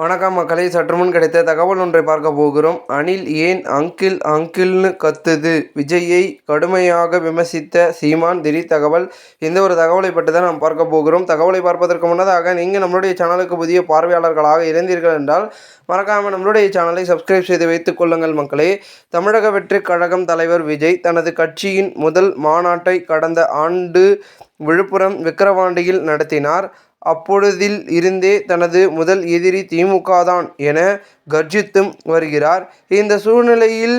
வணக்கம் மக்களை. சற்றுமுன் கிடைத்த தகவல் ஒன்றை பார்க்க போகிறோம். அனில் ஏன் அங்கிள் அங்கிள்னு கத்துது? விஜயை கடுமையாக விமர்சித்த சீமான் திடீர் தகவல். இந்த ஒரு தகவலை பற்றி தான் நாம் பார்க்க போகிறோம். தகவலை பார்ப்பதற்கு முன்னதாக நீங்கள் நம்மளுடைய சேனலுக்கு புதிய பார்வையாளர்களாக இருந்தீர்கள் என்றால் மறக்காமல் நம்மளுடைய சேனலை சப்ஸ்கிரைப் செய்து வைத்துக் கொள்ளுங்கள் மக்களே. தமிழக வெற்றி கழகம் தலைவர் விஜய் தனது கட்சியின் முதல் மாநாட்டை கடந்த ஆண்டு விழுப்புரம் விக்கிரவாண்டியில் நடத்தினார். அப்பொழுதில் இருந்தே தனது முதல் எதிரி திமுக தான் என கர்ஜித்தும் வருகிறார். இந்த சூழ்நிலையில்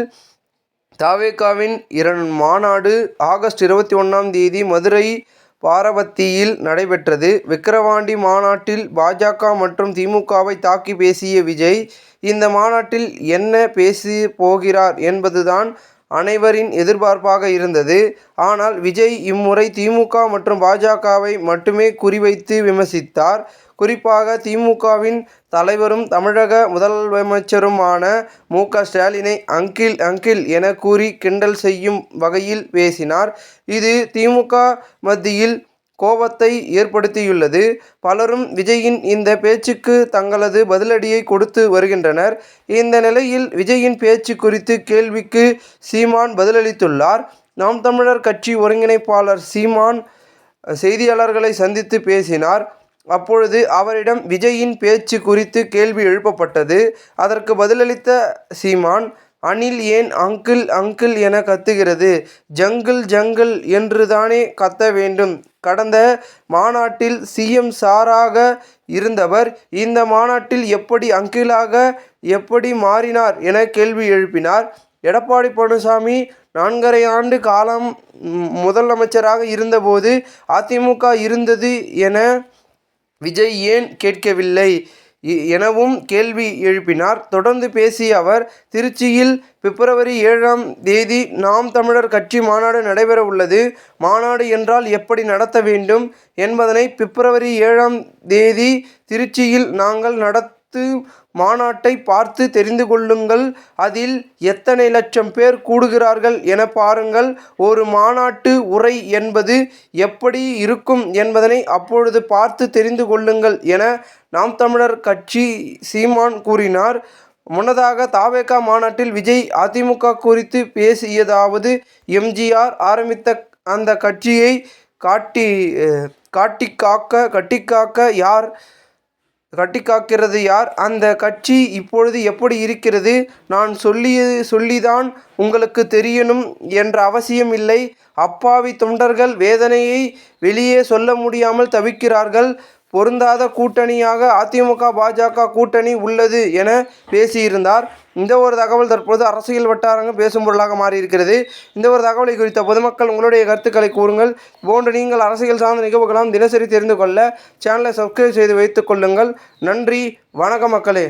தாவேகாவின் இரண் மாநாடு ஆகஸ்ட் இருபத்தி ஒன்றாம் தேதி மதுரை பாரபத்தியில் நடைபெற்றது. விக்கிரவாண்டி மாநாட்டில் பாஜக மற்றும் திமுகவை தாக்கி பேசிய விஜய் இந்த மாநாட்டில் என்ன பேசி போகிறார் என்பதுதான் அனைவரின் எதிர்பார்ப்பாக இருந்தது. ஆனால் விஜய் இம்முறை திமுக மற்றும் பாஜகவை மட்டுமே குறிவைத்து விமர்சித்தார். குறிப்பாக திமுகவின் தலைவரும் தமிழக முதலமைச்சருமான மு. க. ஸ்டாலினை அங்கிள் அங்கிள் என கூறி கிண்டல் செய்யும் வகையில் பேசினார். இது திமுக மத்தியில் கோபத்தை ஏற்படுத்தியுள்ளது. பலரும் விஜயின் இந்த பேச்சுக்கு தங்களது பதிலடியை கொடுத்து வருகின்றனர். இந்த நிலையில் விஜயின் பேச்சு குறித்து கேள்விக்கு சீமான் பதிலளித்துள்ளார். நாம் தமிழர் கட்சி ஒருங்கிணைப்பாளர் சீமான் செய்தியாளர்களை சந்தித்து பேசினார். அப்பொழுது அவரிடம் விஜயின் பேச்சு குறித்து கேள்வி எழுப்பப்பட்டது. அதற்கு பதிலளித்த சீமான் அணில் ஏன் அங்கிள் அங்கிள் என கத்துகிறது? ஜங்கிள் ஜங்கிள் என்று தானே கத்த வேண்டும். கடந்த மாநாட்டில் சிஎம் சாராக இருந்தவர் இந்த மாநாட்டில் எப்படி அங்கிளாக எப்படி மாறினார் என கேள்வி எழுப்பினார். எடப்பாடி பழனிசாமி நான்கரை ஆண்டு காலம் முதலமைச்சராக இருந்தபோது அதிமுக இருந்தது என விஜய் ஏன் கேட்கவில்லை? எனவும் கேள்வி எழுப்பினார். தொடர்ந்து பேசிய அவர் திருச்சியில் பிப்ரவரி ஏழாம் தேதி நாம் தமிழர் கட்சி மாநாடு நடைபெற உள்ளது. மாநாடு என்றால் எப்படி நடத்த வேண்டும் என்பதனை பிப்ரவரி ஏழாம் தேதி திருச்சியில் நாங்கள் நடத்து மாநாட்டை பார்த்து தெரிந்து கொள்ளுங்கள். அதில் எத்தனை லட்சம் பேர் கூடுகிறார்கள் என பாருங்கள். ஒரு மாநாட்டு உரை என்பது எப்படி இருக்கும் என்பதனை அப்பொழுது பார்த்து தெரிந்து கொள்ளுங்கள் என நாம் தமிழர் கட்சி சீமான் கூறினார். முன்னதாக தாவேகா மாநாட்டில் விஜய் அதிமுக குறித்து பேசியதாவது எம்ஜிஆர் ஆரம்பித்த அந்த கட்சியை காட்டி காட்டிக்காக்க கட்டிக்காக்க யார் கட்டிக்காக்கிறது யார்? அந்த கட்சி இப்பொழுது எப்படி இருக்கிறது? நான் சொல்லிய சொல்லிதான் உங்களுக்கு தெரியணும் என்ற அவசியம் இல்லை. அப்பாவி தொண்டர்கள் வேதனையை வெளியே சொல்ல முடியாமல் தவிக்கிறார்கள். பொருந்தாத கூட்டணியாக அதிமுக பாஜக கூட்டணி உள்ளது என பேசியிருந்தார். இந்த ஒரு தகவல் தற்போது அரசியல் வட்டாரங்கள் பேசும் பொருளாக மாறியிருக்கிறது. இந்த ஒரு தகவலை குறித்த பொதுமக்கள் உங்களுடைய கருத்துக்களை கூறுங்கள். போன்று நீங்கள் அரசியல் சார்ந்த நிகழ்வுகளாம் தினசரி தெரிந்து கொள்ள சேனலை சப்ஸ்கிரைப் செய்து வைத்துக் கொள்ளுங்கள். நன்றி வணக்க மக்களே.